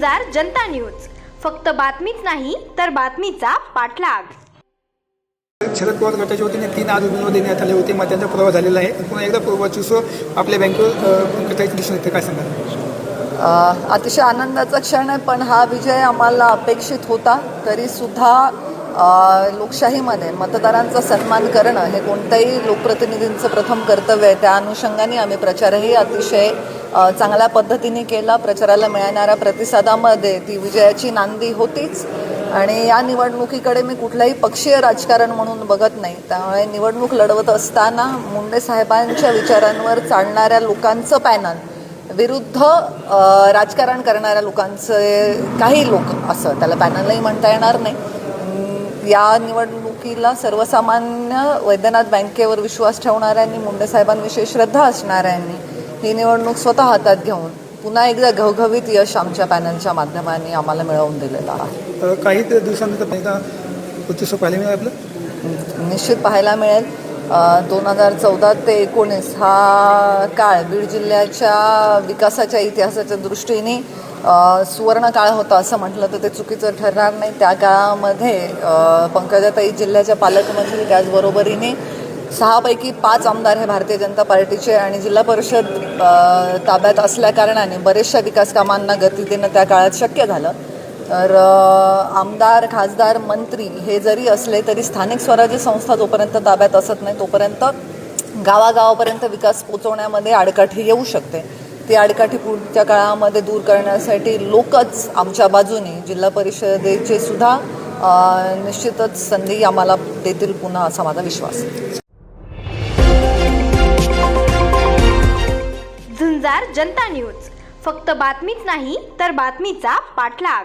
झुंजार जनता news. फक्त बातमीच नाही तर बातमीचा पाठलाग. शरद पवार गटाच्या वतीने तीन आरोपी देण्यात आले होते. मग त्यांचा पुरावा झालेला आहे. पुन्हा एकदा पुरावाची सो आपल्या बँकेवर पंकजाची दिसून येते. काय सांगाल? अ, अतिशय आनंदाचा क्षण आहे पण हा विजय आम्हाला अपेक्षित होता. तरीसुद्धा लोकशाहीमध्ये मतदारांचा सन्मान करणं हे कोणत्याही लोकप्रतिनिधींचं प्रथम कर्तव्य आहे. त्या अनुषंगाने आम्ही प्रचारही अतिशय चांगल्या पद्धतीने केला. प्रचाराला मिळणाऱ्या प्रतिसादामध्ये ती विजयाची नांदी होतीच. आणि या निवडणुकीकडे मी कुठलंही पक्षीय राजकारण म्हणून बघत नाही. त्यामुळे निवडणूक लढवत असताना मुंडे साहेबांच्या विचारांवर चालणाऱ्या लोकांचं पॅनल विरुद्ध राजकारण करणाऱ्या लोकांचे काही लोक असं त्याला पॅनलही म्हणता येणार नाही. या निवडणुकीला सर्वसामान्य वैद्यनाथ बँकेवर विश्वास ठेवणाऱ्यांनी मुंडे साहेबांविषयी श्रद्धा असणाऱ्यांनी ही निवडणूक स्वतः हातात घेऊन पुन्हा एकदा घवघवीत यश आमच्या पॅनलच्या माध्यमाने आम्हाला मिळवून दिलेलं आहे. काही दिवसानंतर आपलं? निश्चित पाहायला मिळेल. दोन हजार चौदा ते एकोणीस हा काळ बीड जिल्ह्याच्या विकासाच्या इतिहासाच्या दृष्टीने सुवर्ण काळ होता असं म्हटलं तर ते चुकीचं ठरणार नाही. त्या काळामध्ये पंकजाताई जिल्ह्याच्या पालकमंत्री त्याचबरोबरीने सहापैकी पाच आमदार हे भारतीय जनता पार्टीचे आणि जिल्हा परिषद ताब्यात असल्याकारणाने बरेचशा विकास कामांना गती देणं त्या काळात शक्य झालं. तर आमदार खासदार मंत्री हे जरी असले तरी स्थानिक स्वराज्य संस्था जोपर्यंत ताब्यात असत नाही तोपर्यंत गावागावापर्यंत विकास पोचवण्यामध्ये आडकाठी येऊ शकते. ती आडकाठी पुढच्या काळामध्ये दूर करण्यासाठी लोकच आमच्या बाजूने जिल्हा परिषदेचे सुद्धा निश्चितच संधी आम्हाला देतील पुन्हा असा माझा विश्वास. आहे झुंजार जनता न्यूज. फक्त बातमीच नाही तर बातमीचा पाठलाग.